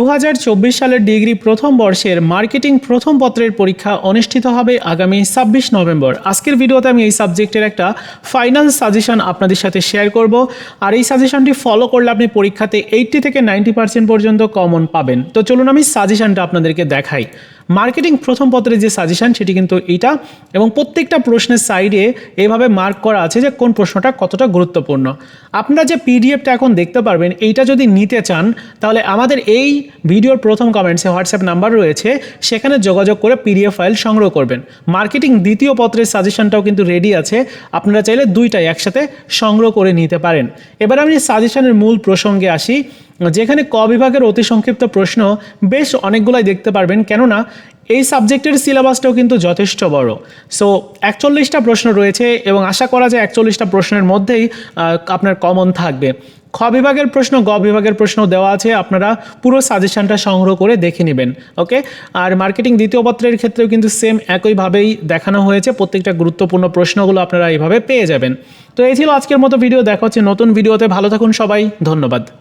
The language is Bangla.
দু হাজার চব্বিশ সালের ডিগ্রি প্রথম বর্ষের মার্কেটিং প্রথম পত্রের পরীক্ষা অনুষ্ঠিত হবে আগামী ছাব্বিশ নভেম্বর। আজকের ভিডিওতে আমি এই সাবজেক্টের একটা ফাইনাল সাজেশন আপনাদের সাথে শেয়ার করব। আর এই সাজেশনটি ফলো করলে আপনি পরীক্ষাতে এইটটি থেকে নাইনটি পার্সেন্ট পর্যন্ত কমন পাবেন। তো চলুন আমি সাজেশনটা আপনাদেরকে দেখাই। মার্কেটিং প্রথম পত্রের যে সাজেশান সেটি কিন্তু এইটা এবং প্রত্যেকটা প্রশ্নের সাইডে এইভাবে মার্ক করা আছে যে কোন প্রশ্নটা কতটা গুরুত্বপূর্ণ। আপনারা যে পিডিএফটা এখন দেখতে পারবেন, এইটা যদি নিতে চান, তাহলে আমাদের এই ভিডিওর প্রথম কমেন্টসে হোয়াটসঅ্যাপ নাম্বার রয়েছে, সেখানে যোগাযোগ করে পিডিএফ ফাইল সংগ্রহ করবেন। মার্কেটিং দ্বিতীয় পত্রের সাজেশানটাও কিন্তু রেডি আছে, আপনারা চাইলে দুইটাই একসাথে সংগ্রহ করে নিতে পারেন। এবার আমি সাজেশানের মূল প্রসঙ্গে আসি। যেখানে ক বিভাগের অতি সংক্ষিপ্ত প্রশ্ন বেশ অনেকগুলাই দেখতে পারবেন। কেননা, এই সাবজেক্টের সিলেবাসটাও কিন্তু যথেষ্ট বড়। সো একচল্লিশটা প্রশ্ন রয়েছে এবং আশা করা যায় একচল্লিশটা প্রশ্নের মধ্যেই আপনার কমন থাকবে। খ বিভাগের প্রশ্ন, গ বিভাগের প্রশ্ন দেওয়া আছে, আপনারা পুরো সাজেশনটা সংগ্রহ করে দেখে নেবেন ওকে আর মার্কেটিং দ্বিতীয় পত্রের ক্ষেত্রেও কিন্তু সেম একইভাবেই দেখানো হয়েছে। প্রত্যেকটা গুরুত্বপূর্ণ প্রশ্নগুলো আপনারা এইভাবে পেয়ে যাবেন। তো এই ছিল আজকের মতো ভিডিও দেখা হচ্ছে নতুন ভিডিওতে ভালো থাকুন সবাই। ধন্যবাদ।